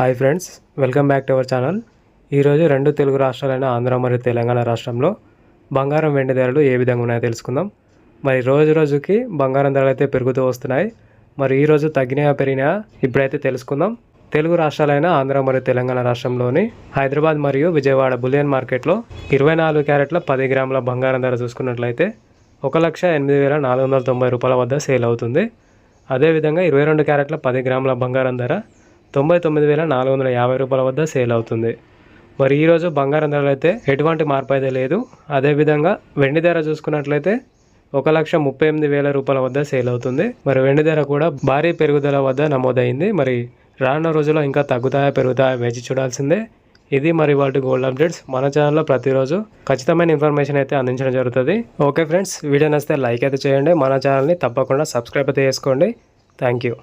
Hi friends welcome back to our channel ఈరోజు రెండు తెలుగు రాష్ట్రాలైన ఆంధ్ర మరియు తెలంగాణ రాష్ట్రంలో బంగారం వెండి ధరలు ఏ విధంగా ఉన్నాయో తెలుసుకుందాం. మరి రోజు రోజుకి బంగారం ధరలు అయితే పెరుగుతూ వస్తున్నాయి. మరి ఈరోజు తగ్గినాయా పెరిగినాయా ఇప్పుడైతే తెలుసుకుందాం. తెలుగు రాష్ట్రాలైన ఆంధ్ర మరియు తెలంగాణ రాష్ట్రంలోని హైదరాబాద్ మరియు విజయవాడ బులియన్ మార్కెట్లో ఇరవై నాలుగు క్యారెట్ల పది గ్రాముల బంగారం ధర చూసుకున్నట్లయితే ఒక లక్ష ఎనిమిది వేల నాలుగు వందల తొంభై రూపాయల వద్ద సేల్ అవుతుంది. అదేవిధంగా ఇరవై రెండు క్యారెట్ల పది గ్రాముల బంగారం ధర తొంభై తొమ్మిది వేల నాలుగు వందల యాభై రూపాయల వద్ద సేల్ అవుతుంది. మరి ఈరోజు బంగారం ధరలు అయితే ఎటువంటి మార్పు అయితే లేదు. అదేవిధంగా వెండి ధర చూసుకున్నట్లయితే ఒక లక్ష ముప్పై ఎనిమిది వేల రూపాయల వద్ద సేల్ అవుతుంది. మరి వెండి ధర కూడా భారీ పెరుగుదల వద్ద నమోదైంది. మరి రానున్న రోజుల్లో ఇంకా తగ్గుతాయా పెరుగుతాయా వేచి చూడాల్సిందే. ఇది మరి వాటి గోల్డ్ అప్డేట్స్ మన ఛానల్లో ప్రతిరోజు ఖచ్చితమైన ఇన్ఫర్మేషన్ అయితే అందించడం జరుగుతుంది. ఓకే ఫ్రెండ్స్ వీడియో నచ్చితే లైక్ అయితే చేయండి. మన ఛానల్ని తప్పకుండా సబ్స్క్రైబ్ అయితే చేసుకోండి. Thank you.